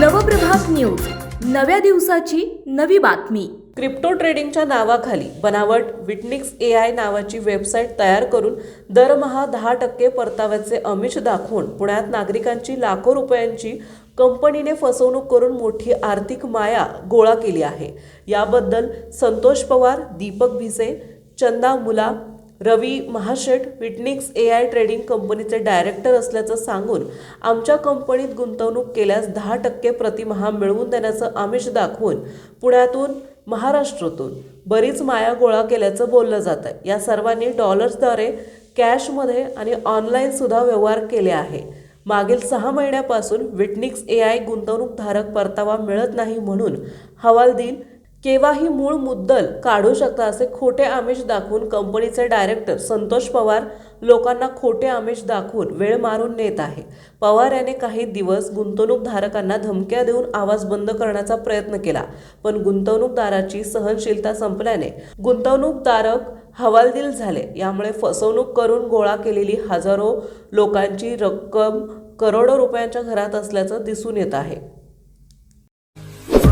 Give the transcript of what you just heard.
नव्या दिवसाची नवी बातमी. क्रिप्टो ट्रेडिंगच्या नावाखाली बनावट विटनिक्स ए आय नावाची वेबसाईट तयार करून दरमहा दहा टक्के परताव्याचे अमिष दाखवून पुण्यात नागरिकांची लाखो रुपयांची कंपनीने फसवणूक करून मोठी आर्थिक माया गोळा केली आहे. याबद्दल संतोष पवार दीपक भिसे चंदा मुला रवी महाशेठ विटनिक्स ए आय ट्रेडिंग कंपनीचे डायरेक्टर असल्याचं सांगून आमच्या कंपनीत गुंतवणूक केल्यास दहा टक्के प्रतिमहा मिळवून देण्याचं आमिष दाखवून पुण्यातून महाराष्ट्रातून बरीच माया गोळा केल्याचं बोललं जातं. या सर्वांनी डॉलर्सद्वारे कॅशमध्ये आणि ऑनलाईनसुद्धा व्यवहार केले आहे. मागील सहा महिन्यापासून विटनिक्स ए आय गुंतवणूकधारक परतावा मिळत नाही म्हणून हवालदिल केव्हाही मूळ मुद्दल काढू शकता असे खोटे आमिष दाखवून कंपनीचे डायरेक्टर संतोष पवार लोकांना खोटे आमिष दाखवून वेळ मारून नेत आहे. पवार याने काही दिवस गुंतवणूकधारकांना धमक्या देऊन आवाज बंद करण्याचा प्रयत्न केला पण गुंतवणूकदाराची सहनशीलता संपल्याने गुंतवणूकदारक हवालदिल झाले. यामुळे फसवणूक करून गोळा केलेली हजारो लोकांची रक्कम करोडो रुपयांच्या घरात असल्याचं दिसून येत आहे.